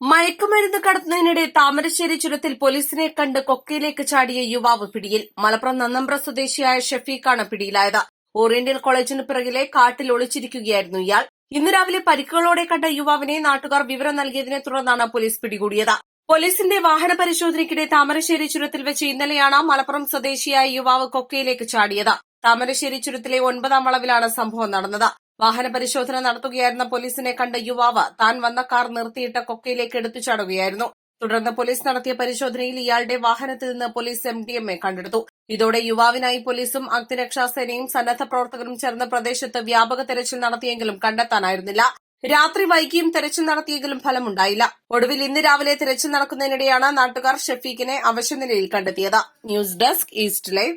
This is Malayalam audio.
മയക്കുമരുന്ന് കടത്തുന്നതിനിടെ താമരശ്ശേരി ചുരത്തിൽ പോലീസിനെ കണ്ട് കൊക്കയിലേക്ക് ചാടിയ യുവാവ് പിടിയിൽ. മലപ്പുറം നന്നമ്പ്ര സ്വദേശിയായ ഷെഫീഖാണ് പിടിയിലായത്. ഓറിയന്റൽ കോളേജിന് പിറകിലെ കാട്ടിൽ ഒളിച്ചിരിക്കുകയായിരുന്നു ഇയാൾ. ഇന്ന് രാവിലെ പരിക്കുകളോടെ കണ്ട യുവാവിനെ നാട്ടുകാർ വിവരം നൽകിയതിനെ തുടർന്നാണ് പോലീസ് പിടികൂടിയത്. പോലീസിന്റെ വാഹന പരിശോധനയ്ക്കിടെ താമരശ്ശേരി ചുരത്തിൽ വെച്ച് ഇന്നലെയാണ് മലപ്പുറം സ്വദേശിയായ യുവാവ് കൊക്കയിലേക്ക് ചാടിയത്. താമരശ്ശേരി ചുരത്തിലെ ഒൻപതാം വളവിലാണ് സംഭവം നടന്നത്. വാഹന പരിശോധന നടത്തുകയായിരുന്ന പോലീസിനെ കണ്ട യുവാവ് താൻ വന്ന കാർ നിർത്തിയിട്ട കൊക്കയിലേക്ക് എടുത്തു ചാടുകയായിരുന്നു. തുടർന്ന് പോലീസ് നടത്തിയ പരിശോധനയിൽ ഇയാളുടെ വാഹനത്തിൽ നിന്ന് police M D M A കണ്ടെടുത്തു. ഇതോടെ യുവാവിനായി പോലീസും അഗ്നിരക്ഷാസേനയും സന്നദ്ധ പ്രവർത്തകരും ചേർന്ന് പ്രദേശത്ത് വ്യാപക തെരച്ചിൽ നടത്തിയെങ്കിലും കണ്ടെത്താനായിരുന്നില്ല. രാത്രി വൈകിയും തെരച്ചിൽ നടത്തിയെങ്കിലും ഫലമുണ്ടായില്ല. ഒടുവിൽ ഇന്ന് രാവിലെ തെരച്ചിൽ നടക്കുന്നതിനിടെയാണ് നാട്ടുകാർ ഷെഫീഖിനെ അവശനിലയിൽ കണ്ടെത്തിയത്. News desk east live.